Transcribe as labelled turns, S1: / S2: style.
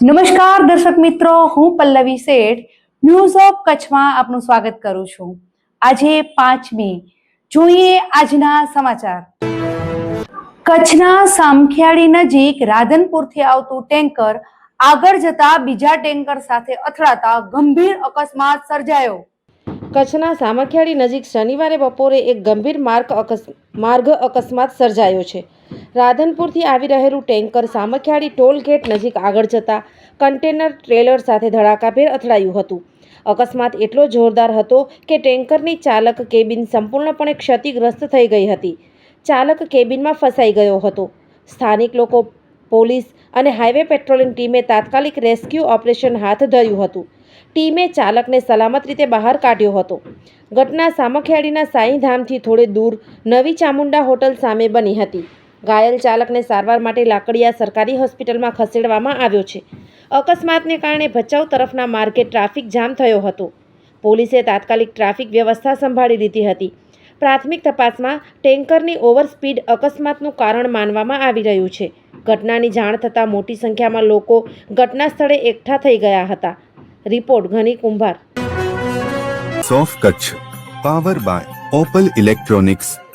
S1: નમસ્કાર દર્શક મિત્રો, હું પલ્લવી શેઠ. ન્યૂઝ ઓફ કચ્છમાં આપનું સ્વાગત કરું છું. આજે પાંચમી. જોઈએ આજના સમાચાર. કચ્છના સામખિયાળી નજીક રાધનપુરથી આવતું ટેન્કર આગળ જતા બીજા ટેન્કર સાથે અથડાતા ગંભીર અકસ્માત સર્જાયો.
S2: કચ્છના સામખિયાળી નજીક શનિવારે બપોરે એક ગંભીર માર્ગ અકસ્માત સર્જાયો છે. રાધનપુરથી આવી રહેલું ટેન્કર સામખિયાળી ટોલ ગેટ નજીક આગળ જતા કન્ટેનર ટ્રેલર સાથે ધડાકાભેર અથડાયું હતું. અકસ્માત એટલો જોરદાર હતો કે ટેન્કરની ચાલક કેબિન સંપૂર્ણપણે ક્ષતિગ્રસ્ત થઈ ગઈ હતી. ચાલક કેબિનમાં ફસાઈ ગયો હતો. સ્થાનિક લોકો, પોલીસ અને હાઈવે પેટ્રોલિંગ ટીમે તાત્કાલિક રેસ્ક્યુ ઓપરેશન હાથ ધર્યું હતું. ટીમે ચાલકને સલામત રીતે બહાર કાઢ્યો હતો. ઘટના સામખિયાળીના સાંઈધામથી થોડે દૂર નવી ચામુંડા હોટલ સામે બની હતી. ઘાયલ ચાલકને સારવાર માટે લાકડિયા સરકારી હોસ્પિટલમાં ખસેડવામાં આવ્યો છે. અકસ્માતને કારણે ભચાઉ તરફના માર્ગે ટ્રાફિક જામ થયો હતો. પોલીસે તાત્કાલિક ટ્રાફિક વ્યવસ્થા સંભાળી લીધી હતી. પ્રાથમિક તપાસમાં ટેન્કરની ઓવરસ્પીડ અકસ્માતનું કારણ માનવામાં આવી રહ્યું છે. ઘટનાની જાણ થતાં મોટી સંખ્યામાં લોકો ઘટના સ્થળે એકઠા થઈ ગયા હતા. Report Ghani Kumbhar.
S3: સોફ Kutch, power by Opal electronics.